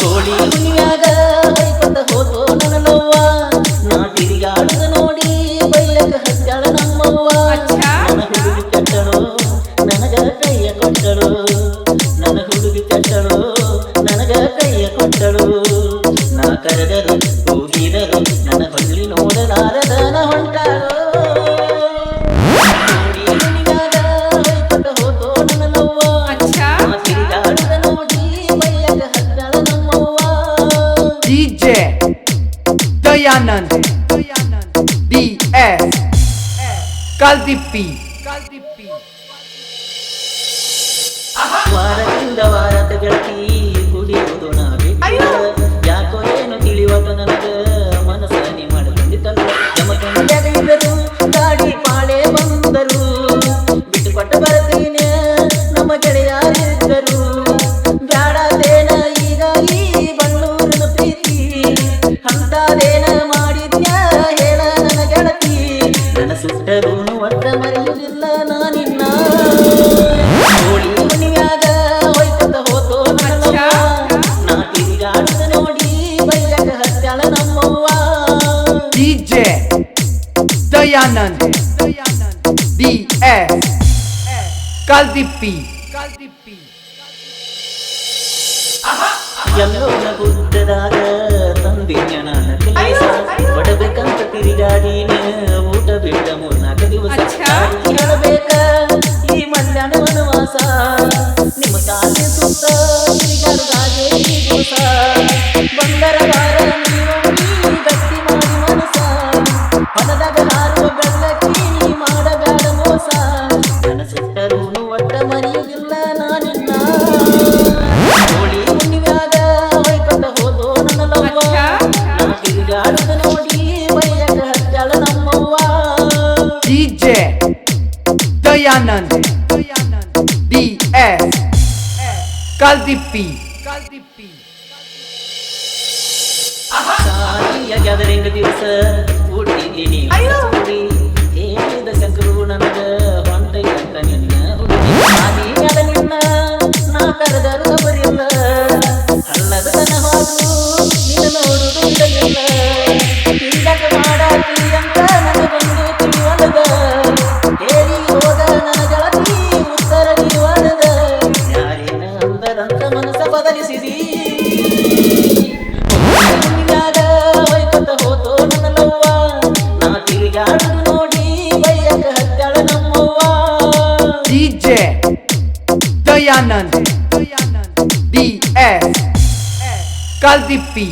ಕೋಳಿ ಮುನಿಯಾಗ ಹೊಯ್ಕೊತ ಹೋದೋ ನನ್ನ ನೋವ ನಾ ತಿರುಗಾಡುದ ನೋಡಿ ಬೈಲಕ ಹತ್ತಾಳ ನಮ್ಮವ್ವ. ನನ್ನ ಹುಡುಗಿ ಕಟ್ಟಳು ನನಗ ಕೈಯ ಕೊಟ್ಟಳು. ನನ್ನ ಹುಡುಗಿ ಕಟ್ಟಳು ನನಗ ಕೈಯ ಕೊಟ್ಟಳು. ನಾ ಕರೆದರು ಹೋಗಿದರು ನನ್ನ ಹೊಳ್ಳಿ ನೋಡಲಾರದನ ಹೊಂಟಾಳು Anand, DS, Kaldipi. Kaldipi. Aha. ಸುಟ್ಟರೂ ಒಟ್ಟ ಮರೆಯುವುದಿಲ್ಲ ನಾನಿನ್ನ. ಕೋಳಿ ಹುಣ್ಣಿಮ್ಯಾಗ ಹೊಯ್ಕೊತ ಹೋತೋ ನನ್ನವ್ವ. ನಾ ತಿರುಗಾಡುದ ನೋಡಿ ಬೈಲಕ ಹತ್ತಾಳ ನಮ್ಮವ್ವ. DJ Dayanand DS Kaldipi ಎಲ್ಲೋ ಗುಡ್ಡದಾಗ ತಂದಿದ್ಯ ನಾನು ಕೆಲಸ ಹೊಡಬೇಕಂತ ತಿರುಗಾಡಿನ ಊಟ ಬಿಟ್ಟ DS Caldipi Caldipi Aha! Sani ya gathering the Dayanand DS Kaldipi.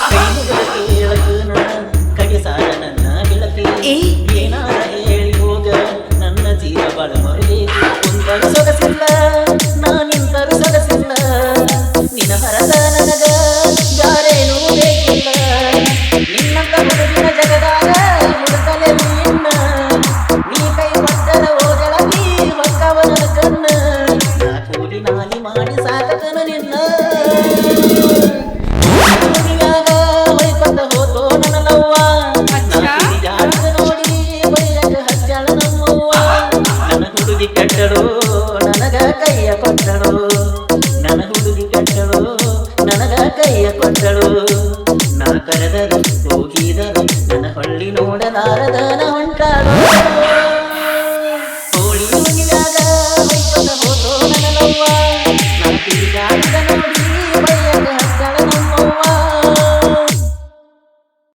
ಕೈಮುಗದ ಕೇಳಕ ಕಡೆ ಸಾರ ನನ್ನ ಗೆಳತಿ ಏನಾರ ಹೇಳಿ ಹೋಗ ನನ್ನ ಜೀವ ಬಾಳ ಮರುಬೇಕು ನನ್ನ ಹುಡುಗಿ ಕೆಟ್ಟಳು ನನಗ ಕೈಯ ಕೊಟ್ಟಳು ನನ್ನ ಹುಡುಗಿ ಕೆಟ್ಟಳು ನನಗ ಕೈಯ ಕೊಟ್ಟಳು ನಾ ಕರೆದರು ಹೋಗಿದರು ನನ್ನ ಹೊಳ್ಳಿ ನೋಡಲಾರದನ ಹೊಂಟಾಳು.